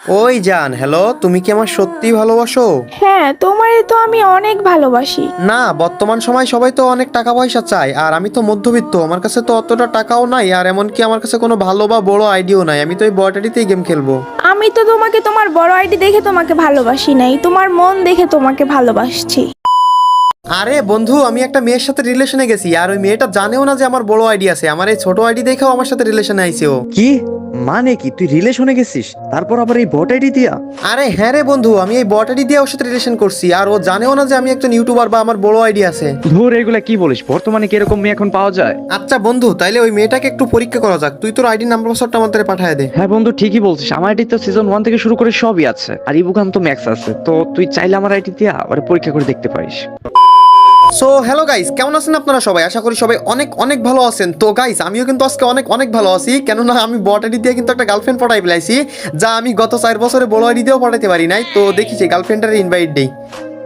ওই জান হ্যালো তুমি কি আমার সত্যি ভালোবাসো? হ্যাঁ তোমারে তো আমি অনেক ভালোবাসি। না বর্তমান সময় সবাই তো অনেক টাকা পয়সা চায় আর আমি তো মধ্যবিত্ত আমার কাছে তো অতটা টাকাও নাই আর এমনকি আমার কাছে কোনো ভালো বা বড় আইডিও নাই আমি তো এই বটারিতেই গেম খেলব। আমি তো তোমাকে তোমার বড় আইডি দেখে তোমাকে ভালোবাসি নাই তোমার মন দেখে তোমাকে ভালোবাসছি। আরে বন্ধু আমি একটা মেয়ের সাথে রিলেশনে গেছি আর ওই মেয়েটা জানেও না যে আমার বড় আইডি আছে। আমার এই ছোট আইডি দেখেও আমার সাথে রিলেশনে আইছে ও। কি? মানে কি? তুই রিলেশনে গেছিস? তারপর আবার এই বট আইডি দিয়া? আরে হ্যাঁ রে বন্ধু আমি এই বটারি দিয়ে ওর সাথে রিলেশন করছি আর ও জানেও না যে আমি একজন ইউটিউবার বা আমার বড় আইডি আছে। ধুর এগুলা কি বলিস? বর্তমানে কি এরকম মেয়ে এখন পাওয়া যায়? আচ্ছা বন্ধু তাইলে ওই মেয়েটাকে একটু পরীক্ষা করা যাক। তুই তোর আইডি নাম্বার পাসওয়ার্ডটা আমাদের পাঠায় দে। হ্যাঁ বন্ধু ঠিকই বলছিস। আমার আইডি তো সিজন ওয়ান থেকে শুরু করে সবই আছে। আর ইবুকান তো ম্যাক্স আছে। তো তুই চাইলে আমার আইডি দিয়া ওরা পরীক্ষা করে দেখতে পারিস। সো হ্যালো গাইস কেমন আছেন আপনারা সবাই? আশা করি সবাই অনেক অনেক ভালো আছেন। তো গাইস আমিও কিন্তু আজকে অনেক অনেক ভালো আছি। কেননা আমি বটারি দিয়ে কিন্তু একটা গার্লফ্রেন্ড পটাই পেলাইছি যা আমি গত চার বছরে বড় দিয়েও পটাইতে পারি নাই। তো দেখি সেই গার্লফ্রেন্ডের ইনভাইট দেই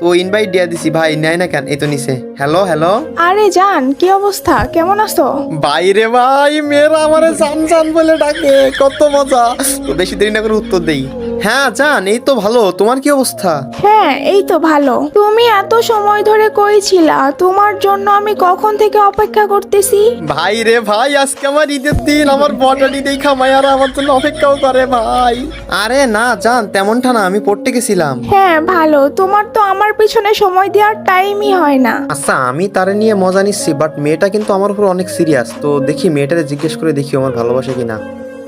তো ইনভাইট দিয়ে দিছি ভাই নেয় না কেন? এই তো নিছে। হ্যালো হ্যালো আরে জান কি অবস্থা? কেমন আছো? বাইরে ভাই মেয়েরা আমারে জান জান বলে ডাকে কত মজা। তো বেশি দেরি না করে উত্তর দেই। হ্যাঁ জান এই তো ভালো। তোমার কি অবস্থা? হ্যাঁ এই তো ভালো। তুমি এত সময় ধরে কইছিলা তোমার জন্য আমি কখন থেকে অপেক্ষা করতেছি? ভাই রে ভাই আজকে আমার ঈদের দিন। আমার বটানি দেখা মায়ারা আমার জন্য অপেক্ষাও করে ভাই। আরে না জান তেমনটা না আমি পড়তে গেছিলাম। হ্যাঁ ভালো। তোমার তো আমার পিছনে সময় দেওয়ার টাইমই হয় না। আচ্ছা আমি তারে নিয়ে মজা নিচ্ছি বাট মেয়েটা কিন্তু আমার উপর অনেক সিরিয়াস তো দেখি মেয়েটারে জিজ্ঞেস করে দেখি আমার ভালোবাসে কিনা।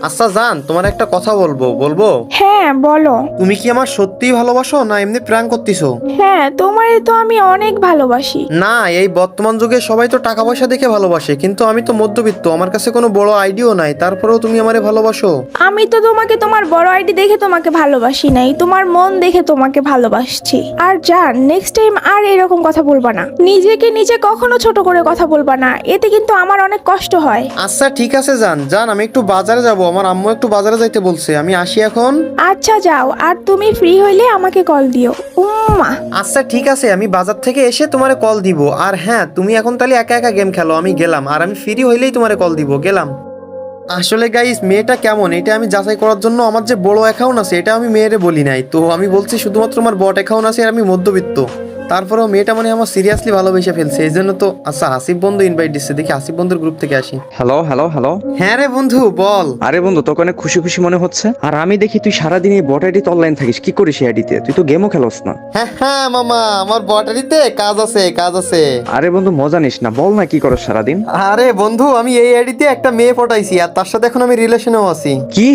আচ্ছা জান তোমার একটা কথা বলব বলব? হ্যাঁ বলো। তুমি কি আমার সত্যিই ভালোবাসো না এমনি প্র্যাঙ্ক করতেছো? হ্যাঁ তোমারে তো আমি অনেক ভালোবাসি। না এই বর্তমান যুগে সবাই তো টাকা পয়সা দেখে ভালোবাসে কিন্তু আমি তো মধ্যবিত্ত আমার কাছে কোনো বড় আইডিয়াও নাই তারপরেও তুমি আমারে ভালোবাসো? আমি তো তোমাকে তোমার বড় আইডি দেখে তোমাকে ভালোবাসি নাই তোমার মন দেখে তোমাকে ভালোবাসছি। আর জান নেক্সট টাইম আর এরকম কথা বলবা না। নিজেকে নিজে কখনো ছোট করে কথা বলবা না এতে কিন্তু আমার অনেক কষ্ট হয়। আচ্ছা ঠিক আছে যান জান আমি একটু বাজারে যাব। আমার আম্মু একটু বাজারে যাইতে বলছে আমি আসি এখন। আচ্ছা যাও আর তুমি ফ্রি হইলে আমাকে কল দিও। উম্মা। আচ্ছা ঠিক আছে আমি বাজার থেকে এসে তোমারে কল দিব। আর হ্যাঁ তুমি এখন তাহলে একা একা গেম খেলো আমি গেলাম। আর আমি ফ্রি হইলেই তোমারে কল দিব গেলাম। আসলে গাইস মেয়েটা কেমন? এটা আমি যাচাই করার জন্য আমার যে বড় অ্যাকাউন্ট আছে এটা আমি মেয়েরে বলি নাই। তো আমি বলছি শুধুমাত্র আমার বট অ্যাকাউন্ট আছে আর আমি মধ্যবিত্ত। তারপরেও মেয়েটা মানে আমার সিরিয়াসলি ভালোবেসে ফেলছে এই জন্য তো আচ্ছা আসিফ বন্ধু ইনভাইট দিচ্ছে দেখি আসিফ বন্ধুর গ্রুপ থেকে আসি। হ্যালো হ্যালো হ্যালো হ্যাঁ রে বন্ধু বল। আরে বন্ধু তোকে অনেক খুশি খুশি মনে হচ্ছে। আর আমি দেখি তুই সারাদিন এই বট আইডিতে অনলাইন থাকিস কি করিস এই আইডিতে তুই তো গেমও খেলোস না। হ্যাঁ হ্যাঁ মামা আমার বটারিতে কাজ আছে কাজ আছে। আরে বন্ধু মজা নিস না বল না কি করস সারাদিন। আরে বন্ধু আমি এই আইডিতে একটা মেয়ে পটাইছি আর তার সাথে এখন আমি রিলেশনেও আছি। কি?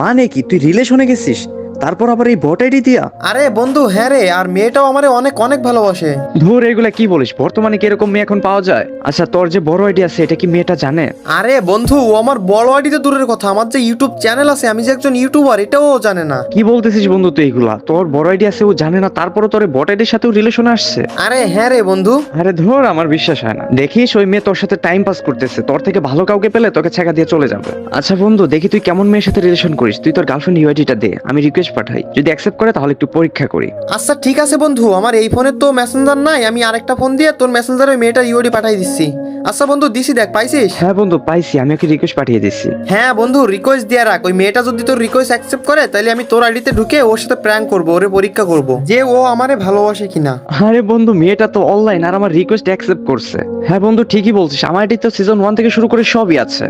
মানে কি? তুই রিলেশনে গেছিস? তারপর আবার এই বট আইডি দিয়া? আরে বন্ধু হ্যাঁ রে আর মেয়েটাও আমার অনেক অনেক ভালোবাসে। ধুর এগুলা কি বলিস? বর্তমানে কি এরকম মেয়ে এখন পাওয়া যায়? আচ্ছা তোর যে বড় আইডি আছে এটা কি মেয়েটা জানে? আরে বন্ধু ও আমার বড় আইডি তো দূরের কথা। আমার যে ইউটিউব চ্যানেল আছে আমি যে একজন ইউটিউবার এটাও ও জানে না। কি বলতেছিস বন্ধু তুই এগুলা? তোর বড় আইডি আছে ও জানে না তারপরও তোর বট আইডির সাথেও রিলেশন আসছে। আরে হ্যাঁ রে বন্ধু। আরে ধর আমার বিশ্বাস হয় না। দেখিস ওই মেয়ে তোর সাথে টাইম পাস করতেছে। তোর থেকে ভালো কাউকে পেলে তোকে ছেঁকা দিয়ে চলে যাবে। আচ্ছা বন্ধু দেখি তুই কেমন মেয়ের সাথে রিলেশন করিস? তুই তোর গার্লফ্রেন্ড ইউআইডিটা দে। আমি রিকোয়েস্ট পাঠাই। যদি অ্যাকসেপ্ট করে তাহলে একটু পরীক্ষা করি। আচ্ছা ঠিক আছে বন্ধু আমার এই ফোনের তো মেসেঞ্জার নাই আমি আরেকটা ফোন দিয়ে তোর মেসেঞ্জারে মেয়েটার ইউডি পাঠাই দিচ্ছি। আচ্ছা বন্ধু দিছি দেখ পাইছিস? হ্যাঁ বন্ধু পাইছি আমি ওকে রিকোয়েস্ট পাঠিয়ে দিচ্ছি। হ্যাঁ বন্ধু রিকোয়েস্ট দিয়ে রাখ ওই মেয়েটা যদি তোর রিকোয়েস্ট অ্যাকসেপ্ট করে তাহলে আমি তোর আইডিতে ঢুকে ওর সাথে প্র্যাঙ্ক করব ওরে পরীক্ষা করব। যে ও আমারে ভালোবাসে কিনা। আরে বন্ধু মেয়েটা তো অনলাইন আর আমার রিকোয়েস্ট অ্যাকসেপ্ট করছে। হ্যাঁ বন্ধু ঠিকই বলছিস আমার আইডি তো সিজন ওয়ান থেকে শুরু করে সবই আছে।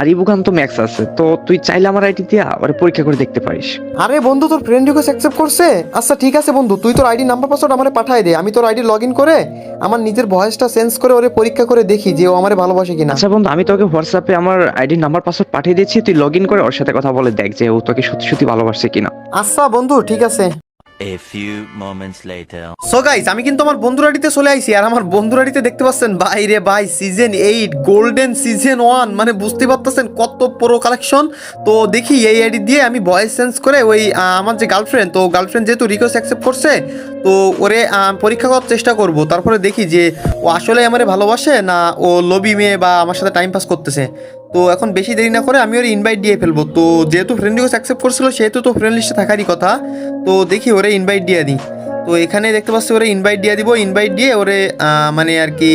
আর ইবুকান তো ম্যাক্স আছে তো তুই চাইলে আমার আইডি দিয়া ওরে পরীক্ষা করে দেখতে পারিস। আরে বন্ধু তোর ফ্রেন্ড রিকোয়েস্ট অ্যাকসেপ্ট করছে? আচ্ছা ঠিক আছে বন্ধু তুই তোর আইডি নাম্বার পাসওয়ার্ড আমারে পাঠাই দে। আমি তোর আইডি লগ ইন করে আমার নিজের ভয়েসটা চেঞ্জ করে ওরে পরীক্ষা করে দেখি যে ও আমার ভালোবাসে কিনা। আচ্ছা বন্ধু আমি তোকে হোয়াটসঅ্যাপে আমার আইডি নাম্বার পাসওয়ার্ড পাঠিয়ে দিচ্ছি তুই লগ ইন করে ওর সাথে কথা বলে দেখ যে ও তোকে সত্যি সত্যি ভালোবাসে কিনা। আচ্ছা বন্ধু ঠিক আছে। A few moments later. So guys আমি কিন্তু আমার বন্ধুর আড়িতে চলে আইছি আর আমার বন্ধুর আড়িতে দেখতে পাচ্ছেন, ভাই রে ভাই season eight golden season one মানে বুঝতে পারতেছেন কত প্রো কালেকশন তো দেখি এই আইডি দিয়ে আমি ভয়েস চেঞ্জ করে ওই আমার যে গার্লফ্রেন্ড তো গার্লফ্রেন্ড যেহেতু রিকোয়েস্ট অ্যাকসেপ্ট করছে, তো ওরে পরীক্ষা করার চেষ্টা করব। তারপরে দেখি যে ও আসলে আমারে ভালোবাসে না ও লবি মেয়ে বা আমার সাথে টাইম পাস করতেছে। তো এখন বেশি দেরি না করে আমি ওর ইনভাইট দিয়ে ফেলব। তো যেহেতু ফ্রেন্ড রিকোয়েস্ট অ্যাকসেপ্ট করছিল সেহেতু তো ফ্রেন্ড লিস্টে থাকারই কথা। তো দেখি ওরে ইনভাইট দিয়ে দিই। তো এখানে দেখতে পাচ্ছি ওরে ইনভাইট দিয়ে দিব। ইনভাইট দিয়ে ওরে মানে আর কি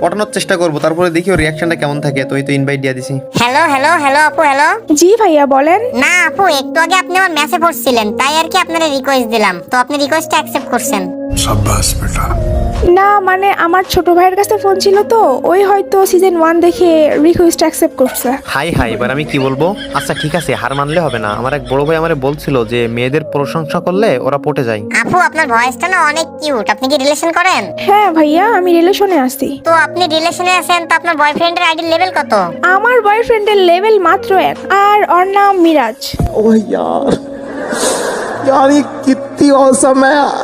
পটানোর চেষ্টা করব। তারপরে দেখি ওর রিয়াকশনটা কেমন থাকে। তো এই তো ইনভাইট দিয়ে দিছি। হ্যালো হ্যালো হ্যালো আপু হ্যালো জি ভাইয়া বলেন। না আপু একটু আগে আপনি আমার মেসেজ করছিলেন তাই আর কি আপনারে রিকোয়েস্ট দিলাম। তো আপনি রিকোয়েস্টটা অ্যাকসেপ্ট করছেন। সাব্বাস বেটা। না মানে আমার ছোট ভাইয়ের কাছে ফোন ছিল তো ওই হয়তো সিজন ওয়ান দেখে রিকোয়েস্ট অ্যাকসেপ্ট করছে হাই হাই এবার আমি কি বলবো আচ্ছা ঠিক আছে হার মানলে হবে না আমার এক বড় ভাই আমারে বলছিল যে মেয়েদের প্রশংসা করলে ওরা পটে যায় আপু আপনার ভয়েসটা না অনেক কিউট আপনি কি রিলেশন করেন হ্যাঁ ভাইয়া আমি রিলেশনে আছি তো আপনি রিলেশনে আছেন তো আপনার বয়ফ্রেন্ডের আইডির লেভেল কত আমার বয়ফ্রেন্ডের লেভেল মাত্র এক আর ওর নাম মিরাজ ओह यार यार ये कितनी औसम है यार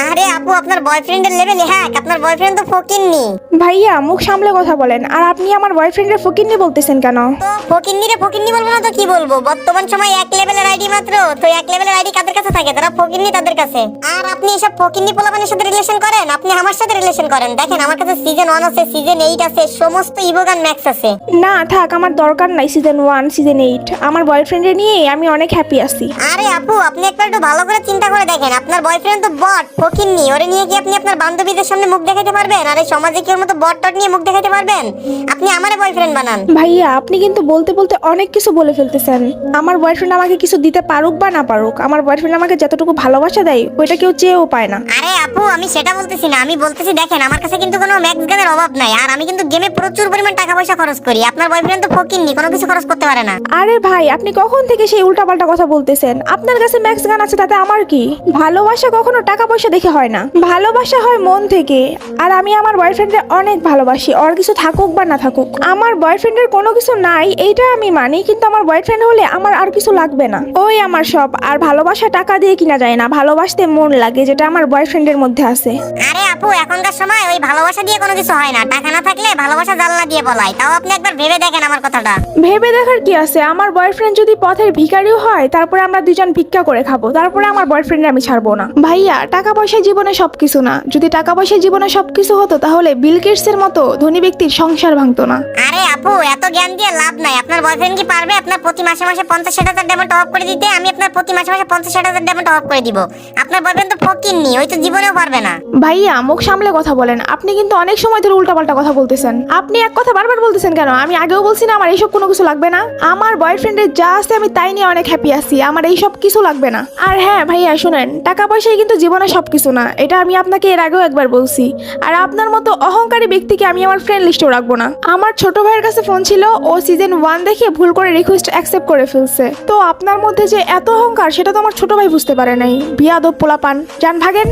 আরে আপু আপনার বয়ফ্রেন্ডের লেভেল হ্যাঁ আপনার বয়ফ্রেন্ড তো ফকিন্নি। ভাইয়া মুখ সামলে কথা বলেন। আর আপনি আমার বয়ফ্রেন্ডের ফকিন্নি বলতেছেন কেন? তো ফকিন্নি রে ফকিন্নি বলব না তো কি বলব? বর্তমান সময় এক লেভেলের আইডি মাত্র তো এক লেভেলের আইডি কাদের কাছে থাকে? তারা ফকিন্নি তাদের কাছে। আর আপনি এসব ফকিন্নি পোলাপানের সাথে রিলেশন করেন? আপনি আমার সাথে রিলেশন করেন। দেখেন আমার কাছে সিজন ওয়ান আছে সিজন এইট আছে সমস্ত ইভোগান ম্যাক্স আছে। না থাক আমার দরকার নাই সিজন ওয়ান সিজন এইট আমার বয়ফ্রেন্ডের নিয়ে আমি অনেক হ্যাপি আছি। আরে আপু আপনি একবার একটু ভালো করে চিন্তা করে দেখেন। আপনার বয়ফ্রেন্ড তো বট ফকিন্নি ওরে নিয়ে কি আপনি আপনার বান্ধবীদের সামনে মুখ দেখাতে পারবেন? আর এই সমাজে কি ওর মতো বট টট নিয়ে মুখ দেখাতে পারবেন? আপনি আমারে বয়ফ্রেন্ড বানান। ভাইয়া আপনি কিন্তু বলতে বলতে অনেক কিছু বলে ফেলতেছেন। আমার বয়ফ্রেন্ড আমাকে কিছু দিতে পারুক বা না পারুক আমার বয়ফ্রেন্ড আমাকে যতটুকু ভালোবাসা দেয় ওইটা কেউ চেয়েও পায় না। আরে আপু আমি সেটা বলতেছি না আমি বলতেছি দেখেন আমার কাছে কিন্তু কোনো ম্যাক্স গানের অভাব নাই আর আমি কিন্তু গেমে প্রচুর পরিমাণ টাকা পয়সা খরচ করি। আপনার বয়ফ্রেন্ড তো ফকিন্নি কোনো কিছু খরচ করতে পারে না। আরে ভাই আপনি কখন থেকে সেই উল্টাপাল্টা কথা বলতেছেন? আপনার কাছে ম্যাক্স গান আছে তাতে আমার কি? ভালোবাসা কখনো টাকা পয়সা দেখে হয় না। ভালোবাসা হয় মন থেকে আর আমি আমার বয়ফ্রেন্ডের অনেক ভালোবাসি ওর কিছু থাকুক বা না থাকুক। আমার বয়ফ্রেন্ডের কোনো কিছু নাই এইটা আমি মানি কিন্তু আমার বয়ফ্রেন্ড হলে আমার আর কিছু লাগবে না। ওই আমার সব আর ভালোবাসা টাকা দিয়ে কিনা যায় না ভালোবাসতে মন লাগে যেটা আমার বয়ফ্রেন্ডের মধ্যে আছে। আরে আপু এখনকার সময় ওই ভালোবাসা দিয়ে কোনো কিছু হয় না টাকা না থাকলে ভালোবাসা জানলা দিয়ে বলাই। তাও আপনি একবার ভেবে দেখেন আমার কথাটা। ভেবে দেখার কি আছে? আমার বয়ফ্রেন্ড যদি পথের ভিখারিও হয় তারপরে আমরা দুজন ভিক্ষা করে খাব তারপরে আমার বয়ফ্রেন্ড আমি ছাড়বো না। ভাইয়া টাকা পয়সা জীবনে সবকিছু না। যদি টাকা পয়সা জীবনে সবকিছু হতো তাহলে বিল গেটসের মতো ধনী ব্যক্তির সংসার ভাঙতো না। আরে আপু এত জ্ঞান দিয়ে লাভ নাই। আপনার বয়ফ্রেন্ড কি পারবে আপনার প্রতি মাসে মাসে পঞ্চাশ ষাট হাজার ডেমন টপ করে দিতে? আমি আপনার প্রতি মাসে মাসে পঞ্চাশ ষাট হাজার ডেমন টপ করে দিব। আপনার বয়ফ্রেন্ড তো ফকিননি ওই তো জীবনেও পারবে না। ভাইয়া মুখ সামলে কথা বলেন। আপনি কিন্তু অনেক সময় ধরে উল্টাপাল্টা কথা বলতেছেন। আপনি এক কথা বারবার বলতেছেন কেন? আমি আগেও বলছি না আমার এইসব কোনো কিছু লাগবে না। আমার বয়ফ্রেন্ডের যা আছে আমি তাই নিয়ে অনেক হ্যাপি আছি। আমার এইসব কিছু লাগবে না। আর হ্যাঁ ভাইয়া শুনেন টাকা পয়সাই কিন্তু জীবনে সবকিছু না, এটা আমি আপনাকে এর আগেও একবার বলছি। আর আপনার মতো অহংকারী ব্যক্তিকে আমি আমার ফ্রেন্ড লিস্টেও রাখব না। আমার ছোট ভাইয়ের কাছে ফোন ছিল, ও সিজন ওয়ান দেখে ভুল করে রিকোয়েস্ট অ্যাকসেপ্ট করে ফেলছে। তো আপনার মধ্যে যে এত অহংকার, সেটা তো আমার ছোট ভাই বুঝতে পারে নাই। বিয়াদব পোলাপান। যান, ভাগেন।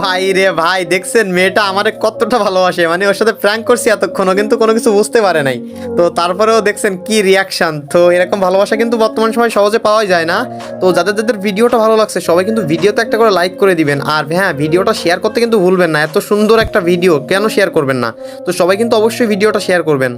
ভাই রে ভাই, দেখছেন, মেয়েটা আমারে কতটা ভালোবাসে। মানে ওর সাথে প্র্যাঙ্ক করছি এতক্ষণও, কিন্তু কোনো কিছু বুঝতে পারে নাই। তো তারপরেও দেখছেন কি রিয়াকশন তো এরকম ভালোবাসা কিন্তু বর্তমান সময় সহজে পাওয়াই যায় না। তো যাদের যাদের ভিডিওটা ভালো লাগছে, সবাই কিন্তু ভিডিওতে একটা করে লাইক করে দিবেন। আর হ্যাঁ ভিডিওটা শেয়ার করতে কিন্তু ভুলবেন না। এত সুন্দর একটা ভিডিও, কেন শেয়ার করবেন না? তো সবাই কিন্তু অবশ্যই ভিডিওটা শেয়ার করবেন।